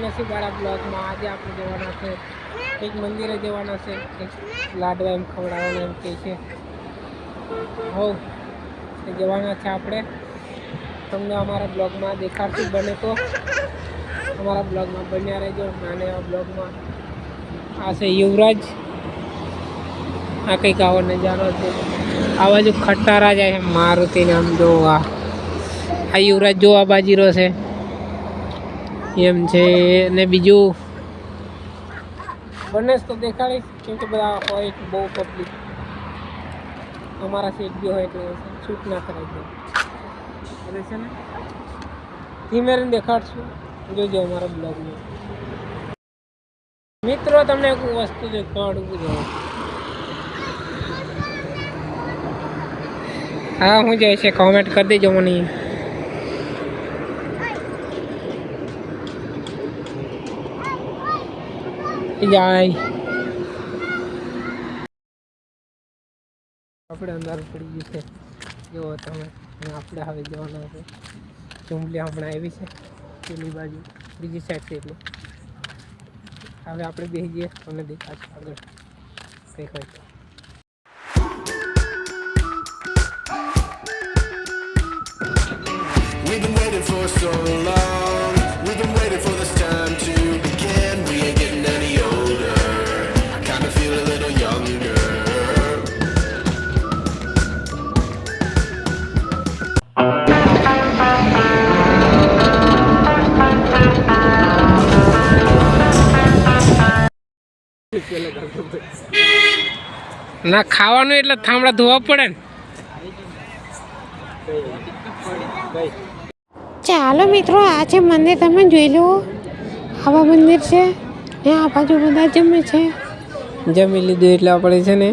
નસીબવાળા બ્લોગમાં. આજે આપણે જવાના છે એક મંદિરે જવાના છે એક લાડવા એમ ખવડાવવાના એમ કહે છે. હો જવાના છે આપણે. તમને અમારા બ્લોગમાં દેખાડતું બને તો. અમારા બ્લોગમાં બન્યા રહેજો, નાના એવા બ્લોગમાં. આ છે યુવરાજ. આ કંઈક આવો નજારો છે. આ બાજુ ખટારા જાય મારુતિને આમ જોવા આ. યુવરાજ જોવા બાજી બાજીરો છે. એમ છે ને બીજું? બને તો દેખાડીશ કેમ કે બધા હોય બહુ પબ્લિક અમારા સીટ બી હોય એટલે શૂટ ના છે એટલે છે ને? ધીમે રહીને દેખાડશું. જોજો અમારા બ્લોગમાં મિત્રો તમને એક વસ્તુ દેખાડવું જોઈએ હા હું જોઈએ છે કોમેન્ટ કરી દેજો મને. જાય આપણે અંદર પડી ગયું છે. જુઓ તમે આપણે હવે જવાના છે. ચુંબલી હમણાં આવી છે પેલી બાજુ. બીજી સાઈડ છે એટલે. હવે આપણે બેસી જઈએ અને દેખાશે આગળ. કંઈક હોય તો We've been waiting for so long. ના ખાવાનું એટલે થાંભળા ધોવા પડે ને. ચાલો મિત્રો આ છે મંદિર તમે જોઈ લો. આવા મંદિર છે ને આ બાજુ બધા જમે છે. જમી લીધું એટલે આપણે છે ને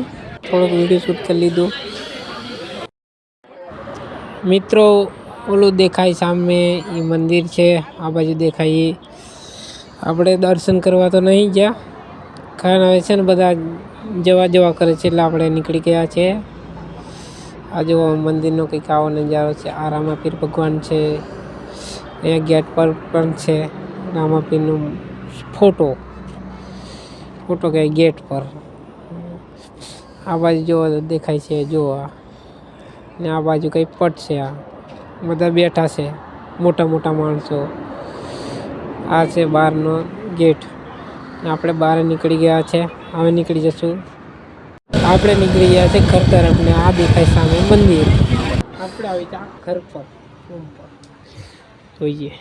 થોડોક વીડિયો શૂટ કરી લીધું. મિત્રો ઓલું દેખાય સામે એ મંદિર છે આ બાજુ દેખાય એ આપણે દર્શન કરવા તો નહીં ગયા. કારણ આવે છે ને બધા જવા જવા કરે છે એટલે આપણે નીકળી ગયા છે. આ જો મંદિરનો કંઈક આવો નજારો છે. આ રામાપીર ભગવાન છે. અહીંયા ગેટ પર પણ છે. રામાપીરનો ફોટો. ફોટો કે ગેટ પર. આ બાજુ જો દેખાય છે જો ને આ બાજુ કંઈ પટ છે આ. બધા બેઠા છે. મોટા મોટા માણસો. આ છે બહારનો ગેટ. આપણે બહાર નીકળી ગયા છે. હવે નીકળી જશું. આપણે નીકળી ગયા છે ઘર તરફ ને આ દેખાય સામે મંદિર. આપણે આવી આ ઘર પર, રૂમ પર. જોઈએ.